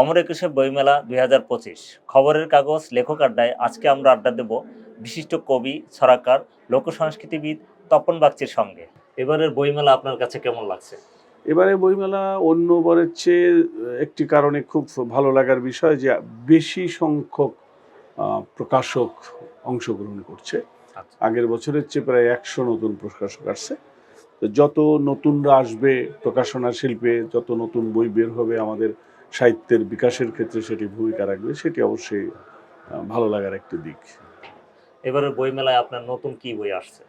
অমর একুশে বইমেলা দুই হাজার পঁচিশ। খবরের কাগজ লেখক আড্ডায় আজকে আমরা আড্ডা দেব বিশিষ্ট কবি ছড়াকার লোক সংস্কৃতিবিদ তপন বাগচির সঙ্গে। এবারের বইমেলা আপনার কাছে কেমন লাগছে? এবারে বইমেলা অন্য বরের চেয়ে একটি কারণে খুব ভালো লাগার বিষয় যে বেশি সংখ্যক প্রকাশক অংশগ্রহণ করছে। আচ্ছা। আগের বছরের চেয়ে প্রায় একশো নতুন প্রকাশক আসছে। যত নতুনরা আসবে প্রকাশনা শিল্পে যত নতুন বই বের হবে আমাদের সাহিত্যের বিকাশের ক্ষেত্রে সেটি ভূমিকা রাখবে সেটি অবশ্যই ভালো লাগার একটি দিক। এবারের বইমেলায় আপনার নতুন কি বই আসছে?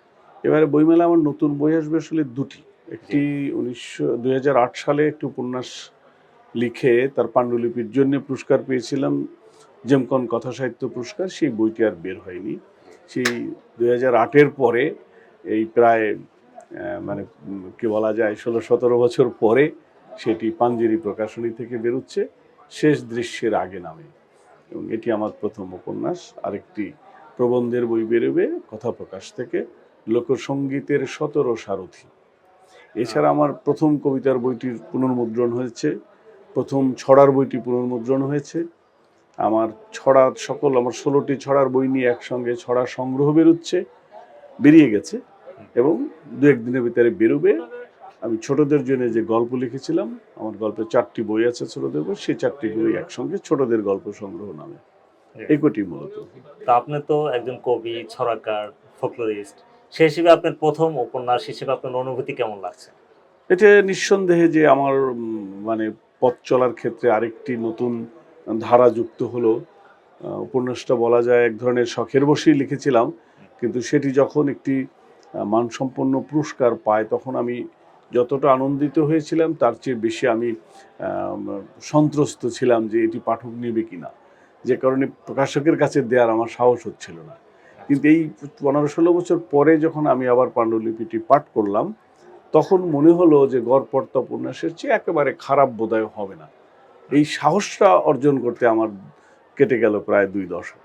এবারে বইমেলা আমার নতুন বই আসবে আসলে দুটি। একটি উনিশশো দুই সালে একটি উপন্যাস লিখে তার পাণ্ডুলিপির জন্য পুরস্কার পেয়েছিলাম জেমকন কথা সাহিত্য পুরস্কার সেই বইটি আর বের হয়নি। সেই দুই হাজার পরে এই প্রায় মানে কি বলা যায় ষোলো সতেরো বছর পরে সেটি পাঞ্জেরি প্রকাশনী থেকে বেরোচ্ছে, শেষ দৃশ্যের আগে নামে। এবং এটি আমার প্রথম উপন্যাস, আরেকটি প্রবন্ধের বই বেরোবে কথা প্রকাশ থেকে লোকসঙ্গীতের সতেরো সারথি। এছাড়া আমার প্রথম কবিতার বইটির পুনর্মুদ্রণ হয়েছে, প্রথম ছড়ার বইটি পুনর্মুদ্রণ হয়েছে। আমার ছড়া সকল, আমার ষোলোটি ছড়ার বই নিয়ে একসঙ্গে ছড়া সংগ্রহ বেরোচ্ছে, বেরিয়ে গেছে এবং দু একদিনের ভিতরে বেরোবে। আমি ছোটদের জন্য যে গল্প লিখেছিলাম আমার গল্পের চারটি বই আছে ছোটদের বই সেই চারটি বই একসঙ্গে ছোটদের গল্প সংগ্রহ নামে। এই কটি মূলত। তা আপনি তো একজন কবি ছড়াকার ফোকলোরিস্ট। সে হিসেবে আপনার প্রথম উপন্যাস হিসেবে আপনার অনুভূতি কেমন লাগছে? এটা নিঃসন্দেহে যে আমার মানে পথ চলার ক্ষেত্রে আরেকটি নতুন ধারা যুক্ত হলো। উপন্যাসটা বলা যায় এক ধরনের শখের বসেই লিখেছিলাম। কিন্তু সেটি যখন একটি মানসম্পন্ন পুরস্কার পায় তখন আমি যতটা আনন্দিত হয়েছিলাম, তার চেয়ে বেশি আমি সন্ত্রস্ত ছিলাম যে এটি পাঠক নেবে কিনা। যে কারণে প্রকাশকের কাছে দেওয়ার আমার সাহস হচ্ছিল না। কিন্তু এই পনেরো ষোলো বছর পরে যখন আমি আবার পাণ্ডুলিপিটি পাঠ করলাম, তখন মনে হলো যে গড়পড়তা উপন্যাসের চেয়ে একেবারে খারাপ বোধহয় হবে না। এই সাহসটা অর্জন করতে আমার কেটে গেল প্রায় দুই দশক।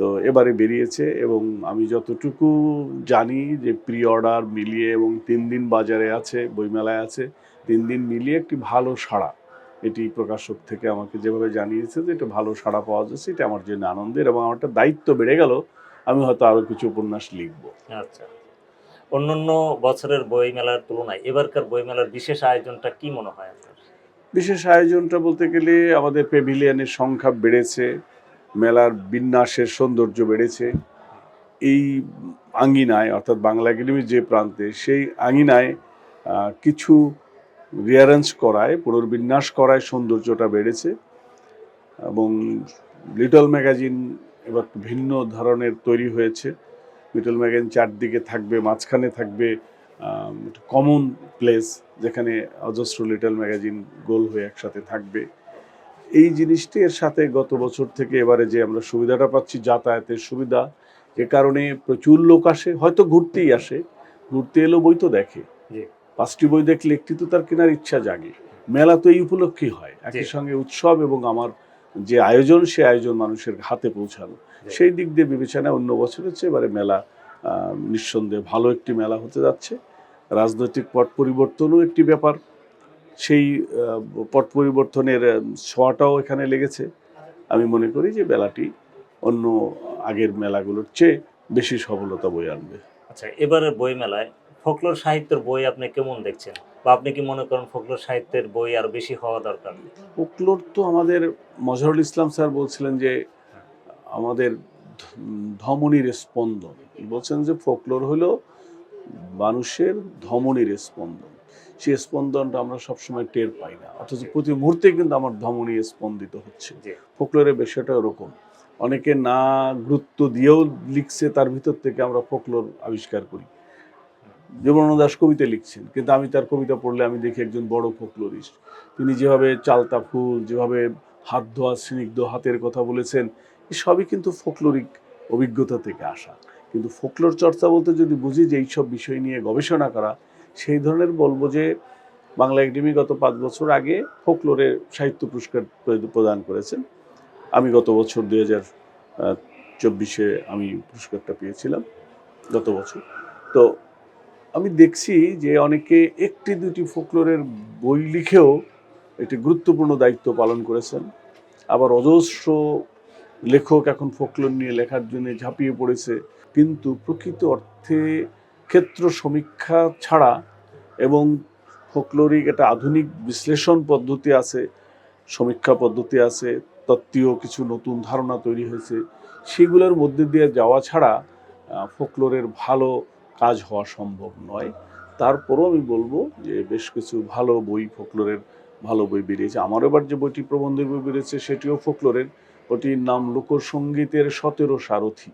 তো এবারে বেরিয়েছে এবং আমি যতটুকু জানি যে প্রি অর্ডার মিলিয়ে এবং তিন দিন বাজারে আছে বইমেলায় আছে তিন দিন মিলিয়ে একটি ভালো সাড়া। এটি প্রকাশক থেকে আমাকে যেভাবে জানিয়েছে যে এটা ভালো সাড়া পাওয়া যাচ্ছে এটা আমার জন্য আনন্দের এবং আমার একটা দায়িত্ব বেড়ে গেল আমি হয়তো আরও কিছু উপন্যাস লিখব। আচ্ছা। অন্যান্য বছরের বইমেলার তুলনায় এবারকার বইমেলার বিশেষ আয়োজনটা কি মনে হয় আপনার? বিশেষ আয়োজনটা বলতে গেলে আমাদের পেভিলিয়নের সংখ্যা বেড়েছে মেলার বিন্যাসের সৌন্দর্য বেড়েছে। এই আঙ্গিনায় অর্থাৎ বাংলা একাডেমির যে প্রান্তে, সেই আঙ্গিনায় কিছু রিয়ারেঞ্জ করায়, পুনর্বিন্যাস করায় সৌন্দর্যটা বেড়েছে এবং লিটল ম্যাগাজিন এবার ভিন্ন ধরনের তৈরি হয়েছে। লিটল ম্যাগাজিন চারদিকে থাকবে, মাঝখানে থাকবে কমন প্লেস যেখানে অজস্র লিটল ম্যাগাজিন গোল হয়ে একসাথে থাকবে। এই জিনিসটি এর সাথে গত বছর থেকে এবারে যে আমরা সুবিধাটা পাচ্ছি যাতায়াতের সুবিধা এ কারণে প্রচুর লোক আসে হয়তো ঘুরতেই আসে। ঘুরতে এলো বই তো দেখে। পাঁচটি বই দেখলে একটি তো তার কেনার ইচ্ছা জাগে। মেলা তো এই উপলক্ষেই হয়। একই সঙ্গে উৎসব এবং আমার যে আয়োজন সে আয়োজন মানুষের হাতে পৌঁছানো। সেই দিক দিয়ে বিবেচনায় অন্য বছরের চেয়ে এবারে মেলা নিঃসন্দেহে ভালো একটি মেলা হতে যাচ্ছে। রাজনৈতিক পট পরিবর্তনও একটি ব্যাপার। সেই পট পরিবর্তনের ছোঁয়াটাও এখানে লেগেছে। আমি মনে করি যে মেলাটি অন্য আগের মেলাগুলোর চেয়ে বেশি সফলতা বই আনবে। আচ্ছা এবারের বইমেলায় ফোকলোর সাহিত্যের বই আপনি কেমন দেখছেন? বা আপনি কি মনে করেন ফোকলোর সাহিত্যের বই আর বেশি হওয়া দরকার? ফোকলোর তো আমাদের মজহরুল ইসলাম স্যার বলছিলেন যে আমাদের ধমনীর স্পন্দন। বলছেন যে ফোকলোর হলো মানুষের ধমনীর স্পন্দন। সেই স্পন্দনটা আমরা সবসময় টের পাই না। অথচ প্রতি মুহূর্তে কিন্তু আমার ধমনী স্পন্দিত হচ্ছে। ফোকলোরের বিষয়টা ওরকম। অনেকে না গুরুত্ব দিয়েও লিখছে তার ভিতর থেকে আমরা ফোকলোর আবিষ্কার করি। জীবনানন্দ দাস কবিতা লিখছেন কিন্তু আমি তার কবিতা পড়লে আমি দেখি একজন বড় ফোকলোরিস্ট। তিনি যেভাবে চালতা ফুল যেভাবে হাত ধোয়া স্নিগ্ধ হাতের কথা বলেছেন সবই কিন্তু ফোকলোরিক অভিজ্ঞতা থেকে আসা। কিন্তু ফোকলোর চর্চা বলতে যদি বুঝি যে এইসব বিষয় নিয়ে গবেষণা করা সেই ধরনের বলব যে বাংলা একাডেমি গত পাঁচ বছর আগে ফোকলোরে সাহিত্য পুরস্কার প্রদান করেছেন। আমি গত বছর দুই হাজার চব্বিশে আমি পুরস্কারটা পেয়েছিলাম গত বছর। তো আমি দেখছি যে অনেকে একটি দুটি ফোকলোরের বই লিখেও একটি গুরুত্বপূর্ণ দায়িত্ব পালন করেছেন। আবার অজস্র লেখক এখন ফোকলোর নিয়ে লেখার জন্য ঝাঁপিয়ে পড়েছে। কিন্তু প্রকৃত অর্থে ক্ষেত্র সমীক্ষা ছাড়া এবং ফোকলোরিক একটা আধুনিক বিশ্লেষণ পদ্ধতি আছে, সমীক্ষা পদ্ধতি আছে, তত্ত্বীয় কিছু নতুন ধারণা তৈরি হয়েছে, সেগুলোর মধ্যে দিয়ে যাওয়া ছাড়া ফোকলোরের ভালো কাজ হওয়া সম্ভব নয়। তারপরও আমি বলব যে বেশ কিছু ভালো বই ফোকলোরের ভালো বই বেরিয়েছে। আমার এবার যে বইটি প্রবন্ধের বই বেরিয়েছে, সেটিও ফোকলোরের। ওটির নাম লোকসঙ্গীতের সতেরো সারথি।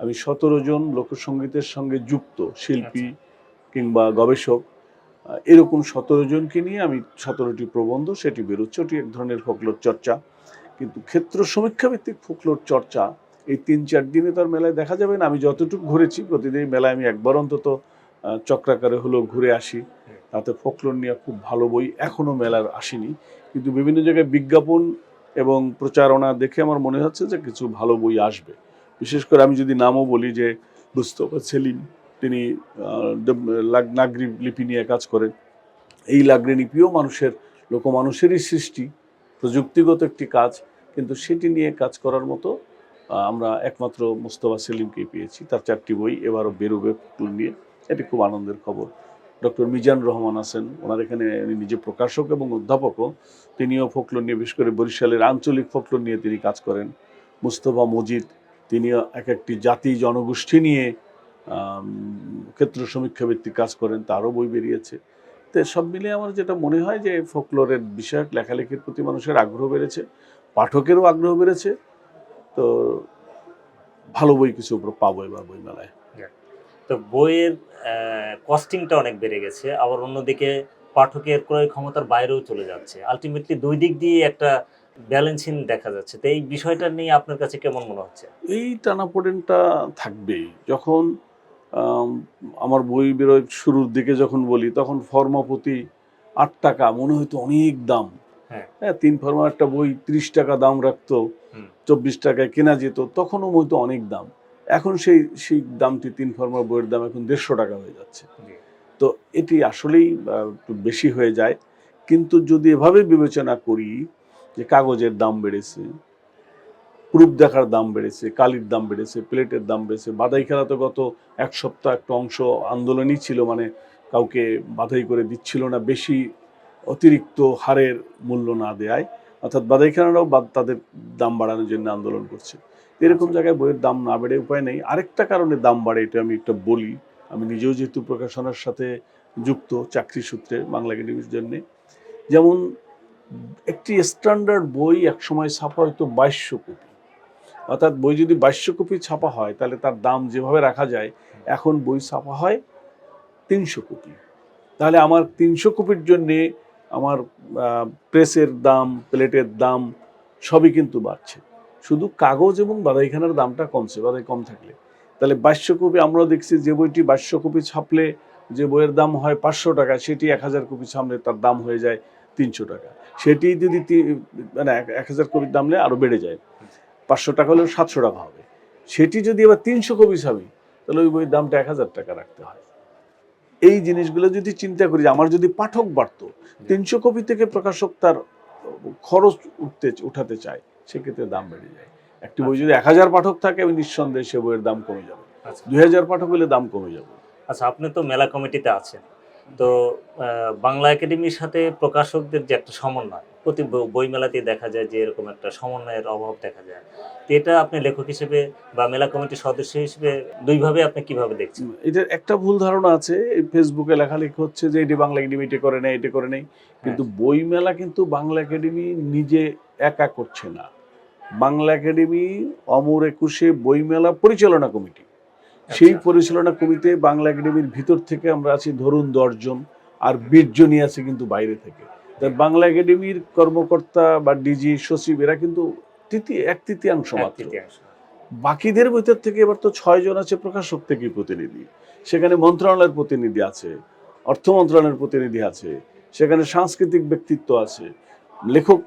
আমি সতেরো জন লোকসঙ্গীতের সঙ্গে যুক্ত শিল্পী কিংবা গবেষক এরকম সতেরো জনকে নিয়ে আমি সতেরোটি প্রবন্ধ সেটি বেরোচ্ছে ওটি এক ধরনের ফোকলোর চর্চা। কিন্তু ক্ষেত্র সমীক্ষা ভিত্তিক ফোকলোর চর্চা এই তিন চার দিনে তার মেলায় দেখা যাবে না। আমি যতটুকু ঘুরেছি প্রতিদিন মেলায় আমি একবার অন্তত চক্রাকারে হলেও ঘুরে আসি। তাতে ফোকলোর নিয়ে খুব ভালো বই এখনও মেলার আসেনি। কিন্তু বিভিন্ন জায়গায় বিজ্ঞাপন এবং প্রচারণা দেখে আমার মনে হচ্ছে যে কিছু ভালো বই আসবে। বিশেষ করে আমি যদি নামও বলি যে মুস্তফা সেলিম, তিনি নাগরি লিপি নিয়ে কাজ করেন। এই লাগরি লিপিও মানুষের, লোকমানুষেরই সৃষ্টি, প্রযুক্তিগত একটি কাজ, কিন্তু সেটি নিয়ে কাজ করার মতো আমরা একমাত্র মুস্তফা সেলিমকেই পেয়েছি। তার চারটি বই, এবারও বেরোবে ফোকলোর নিয়ে। এটি খুব আনন্দের খবর। ডক্টর মিজান রহমান আছেন। ওনার এখানে নিজে প্রকাশক এবং অধ্যাপকও। তিনিও ফোকলোর নিয়ে, বিশেষ করে বরিশালের আঞ্চলিক ফোকলোর নিয়ে তিনি কাজ করেন। মুস্তফা মজিদ তিনিও এক একটি জাতি জনগোষ্ঠী নিয়ে ক্ষেত্র সমীক্ষা ভিত্তিক কাজ করেন, তারও বই বেরিয়েছে। তো সব মিলিয়ে আমার যেটা মনে হয় যে ফোকলোরের বিষয়ক লেখালেখির প্রতি মানুষের আগ্রহ বেড়েছে, পাঠকেরও আগ্রহ বেড়েছে, তো ভালো বই কিছু পাবো এবার বইমেলায়। তো বইয়ের কস্টিংটা অনেক বেড়ে গেছে, আবার অন্যদিকে পাঠকের ক্রয় ক্ষমতার বাইরেও চলে যাচ্ছে। আলটিমেটলি দুই দিক দিয়ে একটা ব্যালেন্সিং দেখা যাচ্ছে। তো এই বিষয়টা নিয়ে আপনার কাছে কেমন মনে হচ্ছে? এই টানাপোড়েনটা থাকবেই। যখন আমার বই বেরোয় শুরুর দিকে যখন বলি তখন ফর্মা প্রতি আট টাকা মনে হয়তো অনেক দাম। হ্যাঁ। হ্যাঁ তিন ফর্মা একটা বই ত্রিশ টাকা দাম রাখতো চব্বিশ টাকায় কেনা যেত তখনও হয়তো অনেক দাম। এখন সেই সেই দামটি তিন ফর্মার বইয়ের দাম এখন দেড়শো টাকা হয়ে যাচ্ছে। তো এটি আসলেই একটু বেশি হয়ে যায়। কিন্তু যদি এভাবে বিবেচনা করি যে কাগজের দাম বেড়েছে, প্রুফ দেখার দাম বেড়েছে, কালির দাম বেড়েছে, প্লেটের দাম বেড়েছে, বাধাই খেলা তো গত এক সপ্তাহ একটা অংশ আন্দোলনই ছিল মানে কাউকে বাধাই করে দিচ্ছিল না, বেশি অতিরিক্ত হারের মূল্য না দেয় অর্থাৎ বাধাই খেলারাও তাদের দাম বাড়ানোর জন্য আন্দোলন করছে। এরকম জায়গায় বইয়ের দাম না বেড়ে উপায় নেই। আরেকটা কারণে দাম বাড়ে, এটা আমি একটা বলি, আমি নিজেও যেহেতু প্রকাশনার সাথে যুক্ত, চাকরি সূত্রে বাংলা একাডেমির জন্যে, যেমন একটি স্ট্যান্ডার্ড বই একসময় ছাপা হয়তো বাইশশো কপি। অর্থাৎ বই যদি বাইশশো কপি ছাপা হয়, তাহলে তার দাম যেভাবে রাখা যায়, এখন বই ছাপা হয় তিনশো কপি। তাহলে আমার তিনশো কপির জন্যে আমার প্রেসের দাম, প্লেটের দাম সবই কিন্তু বাড়ছে। শুধু কাগজ এবং বাদাইখানার দামটা কমছে বাদাই কম থাকলে। তাহলে বাইশশো কপি আমরাও দেখছি যে বইটি বাইশশো কপি ছাপলে যে বইয়ের দাম হয় পাঁচশো টাকা, সেটি এক হাজার কপি ছাপলে তার দাম হয়ে যায় তিনশো টাকা। সেটি যদি মানে এক- হাজার কপির দাম নিলে আরও বেড়ে যায়। পাঁচশো টাকা হলেও সাতশো টাকা হবে। সেটি যদি এবার তিনশো কপি ছাপি তাহলে ওই বইয়ের দামটা এক হাজার টাকা রাখতে হয়। এই জিনিসগুলো যদি চিন্তা করি আমার যদি পাঠক বাড়তো তিনশো কপি থেকে প্রকাশক তার খরচ উঠতে উঠাতে চায় সেক্ষেত্রে দাম বেড়ে যায়। একটি বই যদি এক হাজার পাঠক থাকে আমি নিঃসন্দেহে সে বইয়ের দাম কমে যাবে। আচ্ছা। দুই হাজার পাঠক হলে দাম কমে যাবে। আচ্ছা আপনি তো মেলা কমিটিতে আছেন। তো বাংলা একাডেমির সাথে প্রকাশকদের যে একটা সমন্বয় প্রতি ব- বই মেলাতেই দেখা যায় যে এরকম একটা সমন্বয়ের অভাব দেখা যায়। তো এটা আপনি লেখক হিসেবে বা মেলা কমিটির সদস্য হিসেবে দুইভাবে আপনি কীভাবে দেখছেন? এটার একটা ভুল ধারণা আছে। এই ফেসবুকে লেখালেখি হচ্ছে যে এটি বাংলা একাডেমি এটা করে নেই এটা করে নেই কিন্তু বই মেলা কিন্তু বাংলা একাডেমি নিজে একা করছে না। বাংলা একাডেমি অমর একুশে বইমেলা পরিচালনা কমিটি। সেই আচ্ছা। পরিচালনা কমিটিতে বাংলা একাডেমির ভিতর থেকে আমরা আছি ধরুন দশজন আর বিশ জনই আছে কিন্তু বাইরে থেকে। তাই বাংলা একাডেমির কর্মকর্তা বা ডিজি সচিব এরা কিন্তু তৃতীয় এক তৃতীয়াংশ মাত্র। বাকিদের ভিতর থেকে এবার তো ছয় জন আছে প্রকাশক থেকে প্রতিনিধি। সেখানে মন্ত্রণালয়ের প্রতিনিধি আছে অর্থ মন্ত্রণালয়ের প্রতিনিধি আছে সেখানে সাংস্কৃতিক ব্যক্তিত্ব আছে লেখক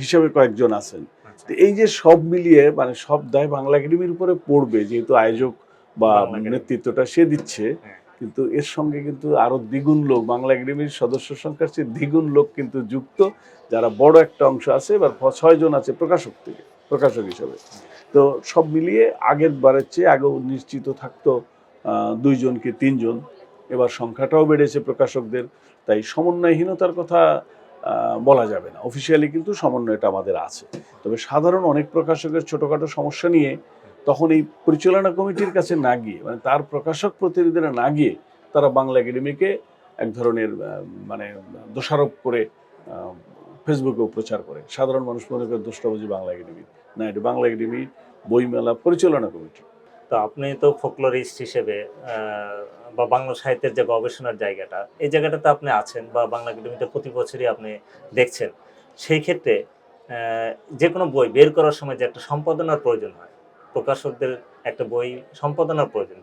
হিসেবে কয়েকজন আছেন। আচ্ছা। তো এই যে সব মিলিয়ে মানে সব দায় বাংলা একাডেমির উপরে পড়বে যেহেতু আয়োজক বা নেতৃত্বটা সে দিচ্ছে। হ্যাঁ। কিন্তু এর সঙ্গে কিন্তু আরও দ্বিগুণ লোক বাংলা একাডেমির সদস্য সংখ্যার চেয়ে দ্বিগুণ লোক কিন্তু যুক্ত যারা বড় একটা অংশ আছে এবার ছয়জন আছে প্রকাশক থেকে প্রকাশক হিসাবে। তো সব মিলিয়ে আগের বারের চেয়ে আগেও নিশ্চিত থাকতো দুইজন কি তিনজন এবার সংখ্যাটাও বেড়েছে প্রকাশকদের তাই সমন্বয়হীনতার কথা বলা যাবে না। অফিসিয়ালি কিন্তু সমন্বয়টা আমাদের আছে। তবে সাধারণ অনেক প্রকাশকের ছোটোখাটো সমস্যা নিয়ে তখন এই পরিচালনা কমিটির কাছে না গিয়ে মানে তার প্রকাশক প্রতিনিধিরা না গিয়ে তারা বাংলা একাডেমিকে এক ধরনের মানে দোষারোপ করে ফেসবুকেও প্রচার করে। সাধারণ মানুষ মনে করে দোষটা বুঝি বাংলা একাডেমি। না, এটা বাংলা একাডেমি বইমেলা পরিচালনা কমিটি। তো আপনি তো ফোকলোরিস্ট হিসেবে বা বাংলা সাহিত্যের যে গবেষণার জায়গাটা, এই জায়গাটাতে আপনি আছেন বা বাংলা একাডেমিতে প্রতি বছরই আপনি দেখছেন। সেই ক্ষেত্রে যে কোনো বই বের করার সময় যে একটা সম্পাদনার প্রয়োজন হয় প্রকাশকদের একটা বই সম্পাদনার প্রয়োজন।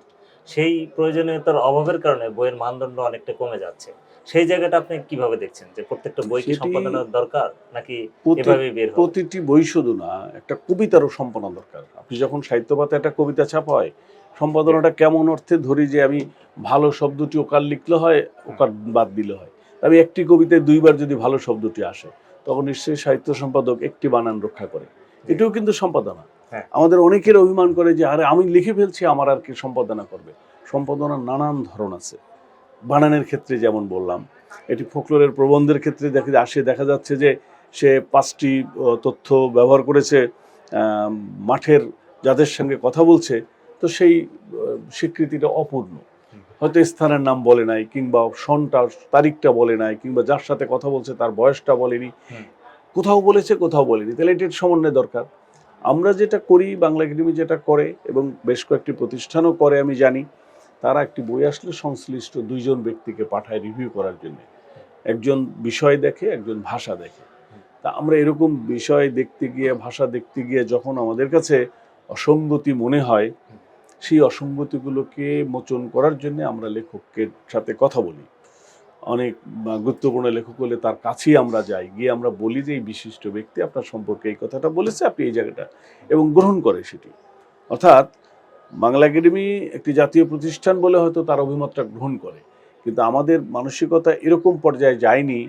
সেই প্রয়োজনীয়তার অভাবের কারণে বইয়ের মানদণ্ড অনেকটা কমে যাচ্ছে। সেই জায়গাটা আপনি কীভাবে দেখছেন? যে প্রত্যেকটা বই কি সম্পাদনার দরকার নাকি এভাবেই বের প্রতিটি বই শুধু না একটা কবিতারও সম্পাদনা দরকার। আপনি যখন সাহিত্য পাতে একটা কবিতা ছাপা হয় সম্পাদনাটা কেমন অর্থে ধরি যে আমি ভালো শব্দটি ওকার লিখলে হয় ওকার বাদ দিলে হয়। আমি একটি কবিতায় দুইবার যদি ভালো শব্দটি আসে তখন নিশ্চয়ই সাহিত্য সম্পাদক একটি বানান রক্ষা করে। এটাও কিন্তু সম্পাদনা। আমাদের অনেকের অভিমান করে যে আরে আমি লিখে ফেলছি আমার আর কি সম্পাদনা করবে? সম্পাদনার নানান ধরন আছে। বানানের ক্ষেত্রে যেমন বললাম এটি ফোকলোরের প্রবন্ধের ক্ষেত্রে দেখা আসে দেখা যাচ্ছে যে সে পাঁচটি তথ্য ব্যবহার করেছে মাঠের যাদের সঙ্গে কথা বলছে তো সেই স্বীকৃতিটা অপূর্ণ। হয়তো স্থানের নাম বলে নাই কিংবা সনটা তারিখটা বলে নাই কিংবা যার সাথে কথা বলছে তার বয়সটা বলেনি। কোথাও বলেছে কোথাও বলেনি। তাহলে এটির সমন্বয় দরকার। আমরা যেটা করি, বাংলা একাডেমি যেটা করে এবং বেশ কয়েকটি প্রতিষ্ঠানও করে, আমি জানি, তারা একটি বই আসলে সংশ্লিষ্ট দুইজন ব্যক্তিকে পাঠায় রিভিউ করার জন্য। একজন বিষয় দেখে, একজন ভাষা দেখে। তা আমরা এরকম বিষয় দেখতে গিয়ে, ভাষা দেখতে গিয়ে যখন আমাদের কাছে অসঙ্গতি মনে হয়, সেই অসঙ্গতিগুলোকে মোচন করার জন্য আমরা লেখকের সাথে কথা বলি। অনেক গুরুত্বপূর্ণ লেখক হলে তার কাছেই আমরা যাই, গিয়ে আমরা বলি যে এই বিশিষ্ট ব্যক্তি আপনার সম্পর্কে এই কথাটা বলেছে, আপনি এই জায়গাটা, এবং গ্রহণ করে সেটি। অর্থাৎ বাংলা একাডেমি একটি জাতীয় প্রতিষ্ঠান বলে হয়তো তার অভিমতটা গ্রহণ করে, কিন্তু আমাদের মানসিকতা এরকম পর্যায়ে যায়নি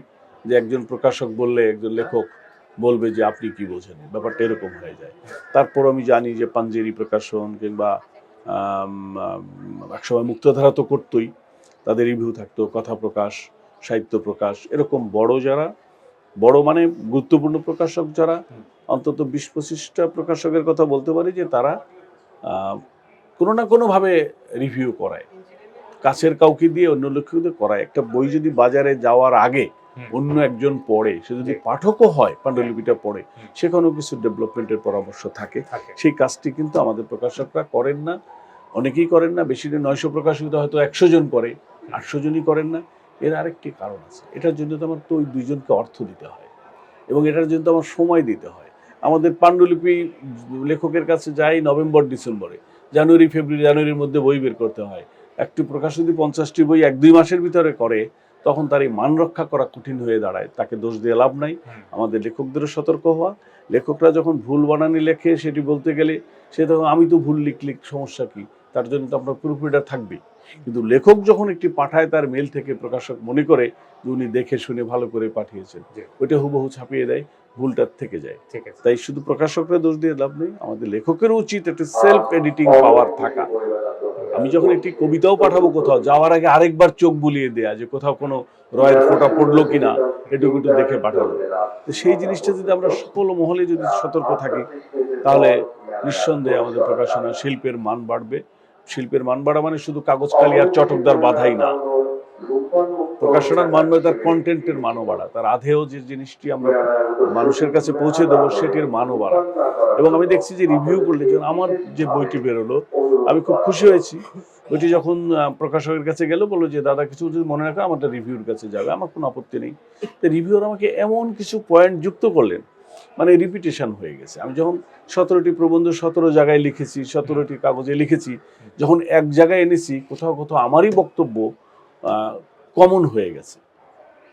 যে একজন প্রকাশক বললে একজন লেখক বলবে যে আপনি কি বোঝেন, ব্যাপারটা এরকম হয়ে যায়। তারপর আমি জানি যে পাঞ্জেরি প্রকাশন কিংবা একসময় মুক্তধারা তো করতোই তাদের রিভিউ থাকতো কথা প্রকাশ সাহিত্য প্রকাশ এরকম বড় যারা বড় মানে গুরুত্বপূর্ণ প্রকাশক যারা অন্তত বিশ পঁচিশটা প্রকাশকের কথা বলতে পারি যে তারা কোনো না কোনোভাবে রিভিউ করায়। কাছের কাউকে দিয়ে অন্য লোককে করায়। একটা বই যদি বাজারে যাওয়ার আগে অন্য একজন পড়ে সে যদি পাঠকও হয় পাণ্ডুলিপিটা পড়ে হুম। সেখানেও কিছু ডেভেলপমেন্টের পরামর্শ থাকে। সেই কাজটি কিন্তু আমাদের প্রকাশকরা করেন না অনেকেই করেন না বেশি দিন নয়শো প্রকাশিত হয়তো একশো জন করে আটশো জনই করেন না। এর আরেকটি কারণ আছে। এটার জন্য তো আমার তো ওই দুইজনকে অর্থ দিতে হয় এবং এটার জন্য তো আমার সময় দিতে হয়। আমাদের পাণ্ডুলিপি লেখকের কাছে যাই নভেম্বর ডিসেম্বরে। জানুয়ারি ফেব্রুয়ারি জানুয়ারির মধ্যে বই বের করতে হয়। একটি প্রকাশ যদি পঞ্চাশটি বই এক দুই মাসের ভিতরে করে তখন তার এই মান রক্ষা করা কঠিন হয়ে দাঁড়ায়। তাকে দোষ দিয়ে লাভ নাই। আমাদের লেখকদেরও সতর্ক হওয়া। লেখকরা যখন ভুল বানানি লেখে সেটি বলতে গেলে সে তখন আমি তো ভুল লিখলি সমস্যা কি? তার জন্য তো আপনার প্রুফরিডার থাকবেই। কিন্তু লেখক যখন একটি পাঠায় তার মেল থেকে প্রকাশক মনে করে উনি দেখে শুনে ভালো করে পাঠিয়েছেন। ওইটা হুবহু ছাপিয়ে দেয় ভুলটার থেকে যায়। তাই শুধু প্রকাশকরা দোষ দিয়ে লাভ নেই আমাদের লেখকের উচিত একটা সেলফ এডিটিং পাওয়ার থাকা। আমি যখন একটি কবিতাও পাঠাবো কোথাও যাওয়ার আগে আরেকবার চোখ বুলিয়ে দেয়া যে কোথাও কোনো রয়ের ফোঁটা পড়ল কিনা এটুকু একটু দেখে পাঠাবো। তো সেই জিনিসটা যদি আমরা সকল মহলে যদি সতর্ক থাকি তাহলে নিঃসন্দেহে আমাদের প্রকাশনা শিল্পের মান বাড়বে। শিল্পের মান বাড়া মানে শুধু কাগজ কালি আর চটকদার বাধাই না। প্রকাশনার মান নয়, তার কন্টেন্টের মানও বাড়া। তার আধেও যে জিনিসটি আমরা মানুষের কাছে পৌঁছে দেবো, সেটির মানও বাড়া। এবং আমি দেখছি যে রিভিউ করলে, যখন আমার যে বইটি বেরোলো, আমি খুব খুশি হয়েছি। বইটি যখন প্রকাশকের কাছে গেল, বলল যে, দাদা, কিছু যদি মনে রাখো, আমারটা রিভিউর কাছে যাবে, আমার কোনো আপত্তি নেই। তো রিভিউর আমাকে এমন কিছু পয়েন্ট যুক্ত করলেন মানে রিপিটেশন হয়ে গেছে। আমি যখন সতেরোটি প্রবন্ধ সতেরো জায়গায় লিখেছি, সতেরোটি কাগজে লিখেছি, যখন এক জায়গায় এনেছি, কোথাও কোথাও আমারই বক্তব্য কমন হয়ে গেছে।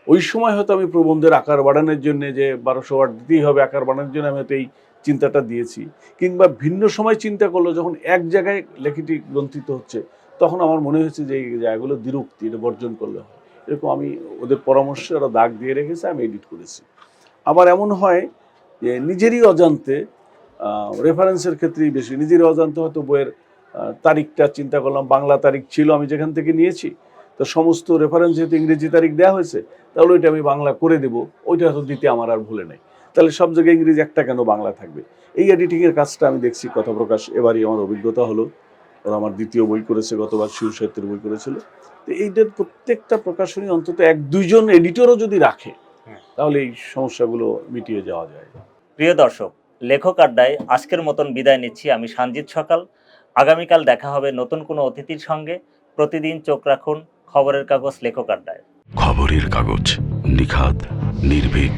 ওই সময় হয়তো আমি প্রবন্ধের আকার বাড়ানোর জন্য যে বারোশো ওয়ার্ড দিতেই হবে, আকার বাড়ানোর জন্য আমি হয়তো এই চিন্তাটা দিয়েছি। কিংবা ভিন্ন সময় চিন্তা করল, যখন এক জায়গায় লেখিটি গ্রন্থিত হচ্ছে, তখন আমার মনে হয়েছে যে এই জায়গাগুলো বিরক্তি এটা বর্জন করলে হয়। এরকম আমি ওদের পরামর্শে ওরা দাগ দিয়ে রেখেছে, আমি এডিট করেছি। আবার এমন হয় যে নিজেরই অজান্তে রেফারেন্সের ক্ষেত্রেই বেশি। নিজেরই অজান্তে হয়তো বইয়ের তারিখটা চিন্তা করলাম, বাংলা তারিখ ছিল, আমি যেখান থেকে নিয়েছি, তো সমস্ত রেফারেন্স যেহেতু ইংরেজি তারিখ দেওয়া হয়েছে, তাহলে ওইটা আমি বাংলা করে দেব, ওইটা হয়তো দিতে আমার আর ভুলে নেই। তাহলে সব জায়গায় ইংরেজি একটা কেন বাংলা থাকবে? এই এডিটিংয়ের কাজটা আমি দেখছি কথা প্রকাশ এবারই আমার অভিজ্ঞতা হলো। ওরা আমার দ্বিতীয় বই করেছে গতবার শিশু সাহিত্যের বই করেছিল। তো এইটার প্রত্যেকটা প্রকাশনী অন্তত এক দুইজন এডিটরও যদি রাখে। তাহলে এই সমস্যাগুলো মিটিয়ে যাওয়া যায়। প্রিয় দর্শক লেখক আড্ডায় আজকের মতন বিদায় নিচ্ছি আমি সানজিৎ সকাল। আগামীকাল দেখা হবে নতুন কোনো অতিথির সঙ্গে। প্রতিদিন চোখ রাখুন খবরের কাগজ লেখক আড্ডায়। খবরের কাগজ নিখাত নির্ভীক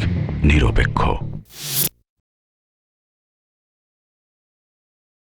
নিরপেক্ষ।